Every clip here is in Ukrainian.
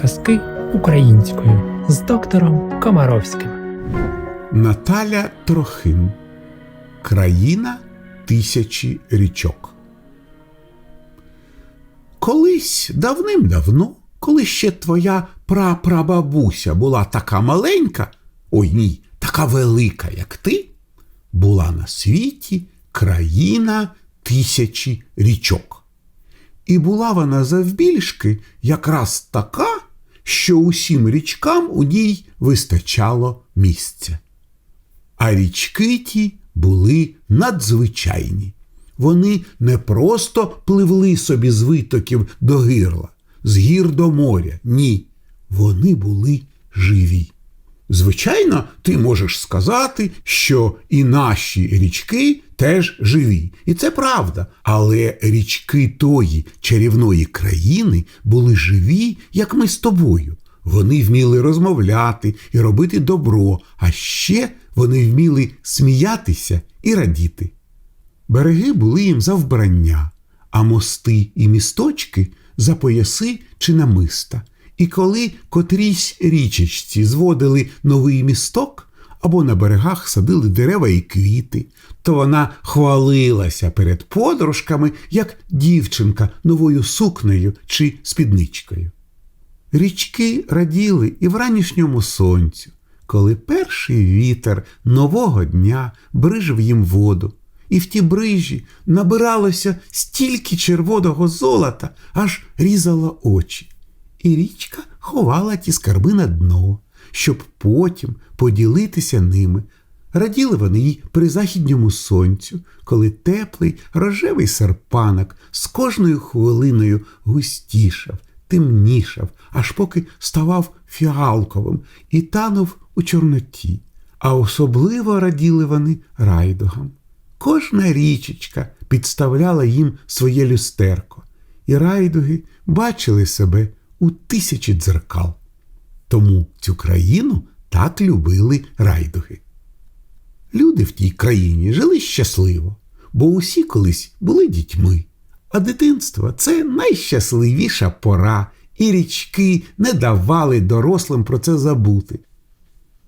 казки українською з доктором Комаровським. Наталя Трохим. Країна тисячі річок. Колись давним-давно, коли ще твоя прапрабабуся була така маленька, ой ні, така велика, як ти, була на світі країна тисячі річок. І була вона завбільшки якраз така, що усім річкам у ній вистачало місця. А річки ті були надзвичайні. Вони не просто пливли собі з витоків до гирла, з гір до моря. Ні, вони були живі. Звичайно, ти можеш сказати, що і наші річки теж живі. І це правда. Але річки тої чарівної країни були живі, як ми з тобою. Вони вміли розмовляти і робити добро, а ще вони вміли сміятися і радіти. Береги були їм за вбрання, а мости і місточки за пояси чи намиста. І коли котрійсь річечці зводили новий місток або на берегах садили дерева і квіти, то вона хвалилася перед подружками, як дівчинка новою сукнею чи спідничкою. Річки раділи і вранішньому сонцю, коли перший вітер нового дня брижив їм воду, і в ті брижі набиралося стільки червоного золота, аж різало очі. І річка ховала ті скарби на дно, щоб потім поділитися ними. Раділи вони їй при західньому сонцю, коли теплий рожевий серпанок з кожною хвилиною густішав, темнішав, аж поки ставав фіалковим і танув у чорноті. А особливо раділи вони райдугам. Кожна річечка підставляла їм своє люстерко, і райдуги бачили себе у тисячі дзеркал. Тому цю країну так любили райдуги. Люди в тій країні жили щасливо, бо усі колись були дітьми. А дитинство це найщасливіша пора, і річки не давали дорослим про це забути.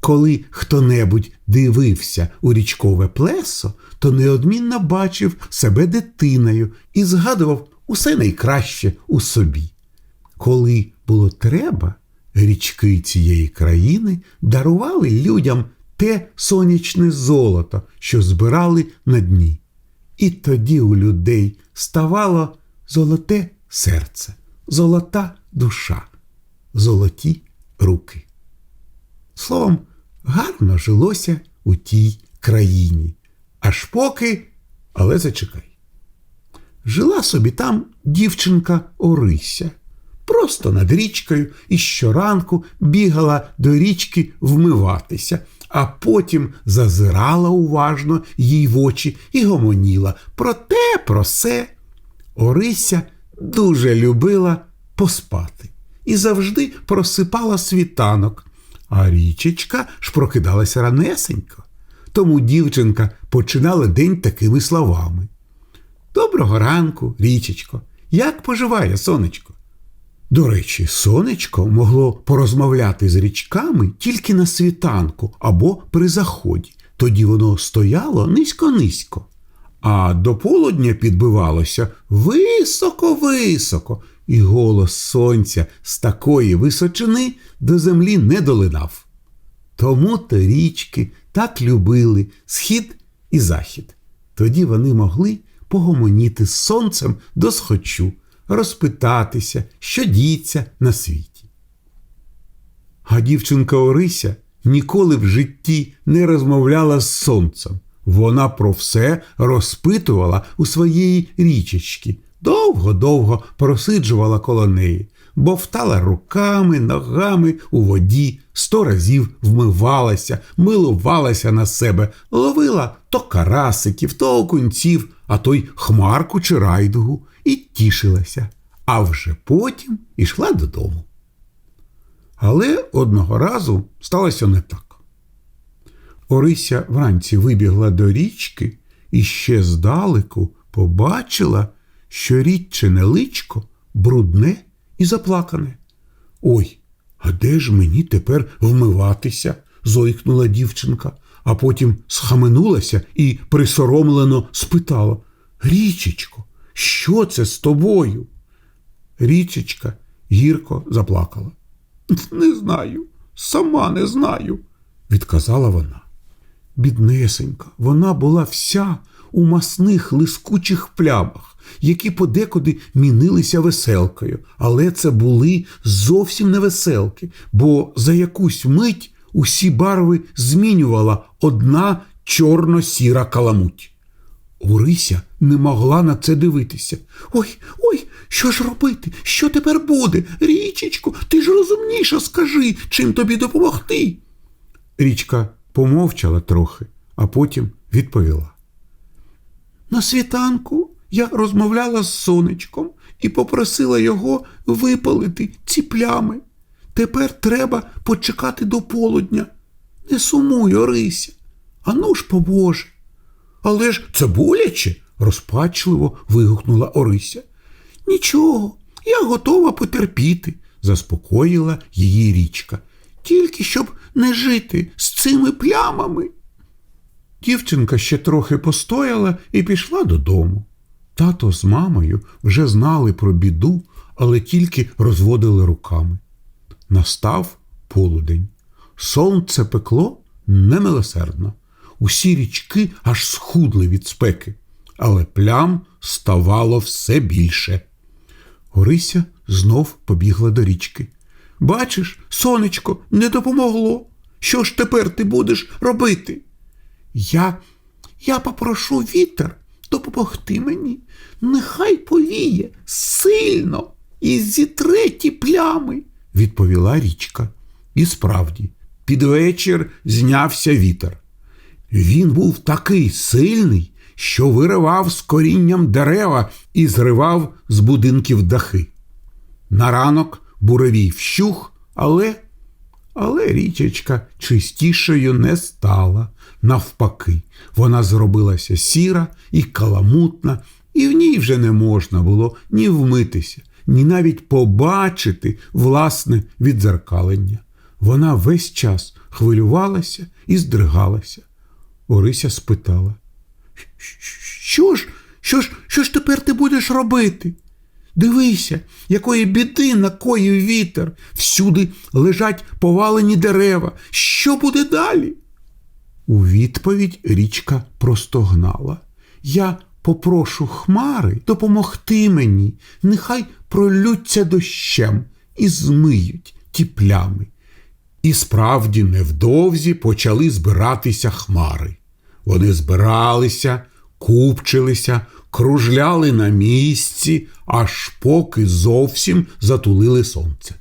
Коли хто-небудь дивився у річкове плесо, то неодмінно бачив себе дитиною і згадував усе найкраще у собі. Коли було треба, річки цієї країни дарували людям те сонячне золото, що збирали на дні. І тоді у людей ставало золоте серце, золота душа, золоті руки. Словом, гарно жилося у тій країні, аж поки, але зачекай. Жила собі там дівчинка Орися, просто над річкою і щоранку бігала до річки вмиватися, а потім зазирала уважно їй в очі і гомоніла про те, про се. Орися дуже любила поспати і завжди просипала світанок, а річечка ж прокидалася ранесенько. Тому дівчинка починала день такими словами. Доброго ранку, річечко, як поживає сонечко? До речі, сонечко могло порозмовляти з річками тільки на світанку або при заході. Тоді воно стояло низько-низько, а до полудня підбивалося високо-високо, і голос сонця з такої височини до землі не долинав. Тому то річки так любили схід і захід. Тоді вони могли погомоніти з сонцем до схочу, розпитатися, що діється на світі. А дівчинка Орися ніколи в житті не розмовляла з сонцем. Вона про все розпитувала у своєї річечки, довго-довго просиджувала коло неї, бовтала руками, ногами у воді, сто разів вмивалася, милувалася на себе, ловила то карасиків, то окунців, а то й хмарку чи райдугу, і тішилася, а вже потім ішла додому. Але одного разу сталося не так. Орися вранці вибігла до річки і ще здалеку побачила, що річчине личко брудне і заплакане. Ой, а де ж мені тепер вмиватися? зойкнула дівчинка, а потім схаменулася і присоромлено спитала Річечко, що це з тобою? Річечка гірко заплакала. Не знаю, сама не знаю, відказала вона. Біднесенька, вона була вся у масних лискучих плямах, які подекуди мінилися веселкою, але це були зовсім не веселки, бо за якусь мить усі барви змінювала одна чорно-сіра каламуть. Орися не могла на це дивитися. Ой, ой, що ж робити? Що тепер буде? Річечко, ти ж розумніше скажи, чим тобі допомогти. Річка помовчала трохи, а потім відповіла. На світанку я розмовляла з сонечком і попросила його випалити ці плями. Тепер треба почекати до полудня. Не сумуй, Орися. Ану ж побоже. Але ж це боляче, розпачливо вигукнула Орися. Нічого, я готова потерпіти, заспокоїла її річка. Тільки щоб не жити з цими плямами. Дівчинка ще трохи постояла і пішла додому. Тато з мамою вже знали про біду, але тільки розводили руками. Настав полудень. Сонце пекло немилосердно. Усі річки аж схудли від спеки, але плям ставало все більше. Орися знов побігла до річки. Бачиш, сонечко, не допомогло. Що ж тепер ти будеш робити? Я, я попрошу вітер допомогти мені. Нехай повіє сильно і зітре ті плями, відповіла річка. І справді, під вечір знявся вітер. Він був такий сильний, що виривав з корінням дерева і зривав з будинків дахи. На ранок буревій вщух, але, але річечка чистішою не стала. Навпаки, вона зробилася сіра і каламутна, і в ній вже не можна було ні вмитися, ні навіть побачити власне відзеркалення. Вона весь час хвилювалася і здригалася. Орися спитала. Що ж, що ж, що ж тепер ти будеш робити? Дивися, якої біди накоїв вітер. Всюди лежать повалені дерева. Що буде далі? У відповідь річка простогнала. Я попрошу хмари допомогти мені, нехай пролються дощем і змиють ті плями. І справді невдовзі почали збиратися хмари. Вони збиралися, купчилися, кружляли на місці, аж поки зовсім затулили сонце.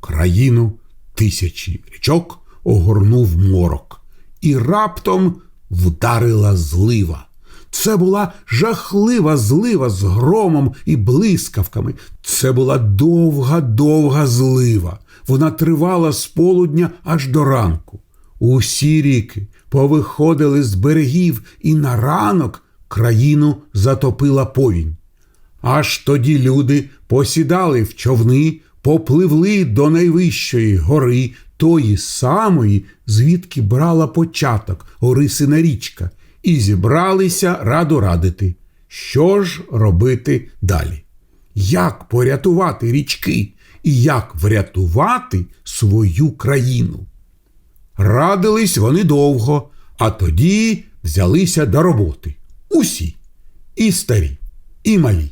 Країну тисячі річок огорнув морок, і раптом вдарила злива. Це була жахлива злива з громом і блискавками. Це була довга, довга злива. Вона тривала з полудня аж до ранку. Усі ріки повиходили з берегів, і на ранок країну затопила повінь. Аж тоді люди посідали в човни, попливли до найвищої гори, тої самої, звідки брала початок Орисина річка, і зібралися раду радити, що ж робити далі. Як порятувати річки і як врятувати свою країну? Радились вони довго, а тоді взялися до роботи. Усі, і старі, і малі.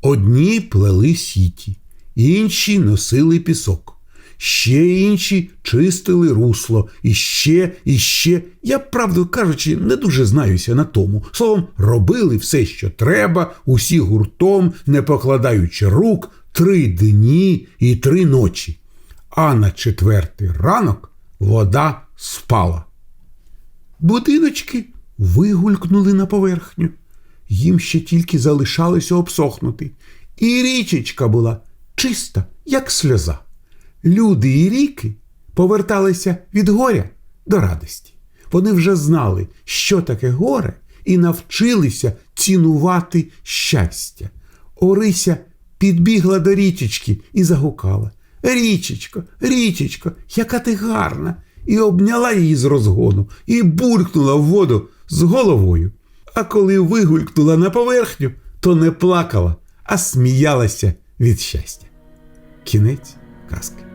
Одні плели сіті, інші носили пісок, ще інші чистили русло, і ще, і ще. Я, правду кажучи, не дуже знаюся на тому. Словом, робили все, що треба, усі гуртом, не покладаючи рук, три дні і три ночі. А на четвертий ранок вода спала. Будиночки вигулькнули на поверхню. Їм ще тільки залишалося обсохнути. І річечка була чиста, як сльоза. Люди і ріки поверталися від горя до радості. Вони вже знали, що таке горе, і навчилися цінувати щастя. Орися підбігла до річечки і загукала. Річечко, річечко, яка ти гарна, і обняла її з розгону і булькнула в воду з головою. А коли вигулькнула на поверхню, то не плакала, а сміялася від щастя. Кінець казки.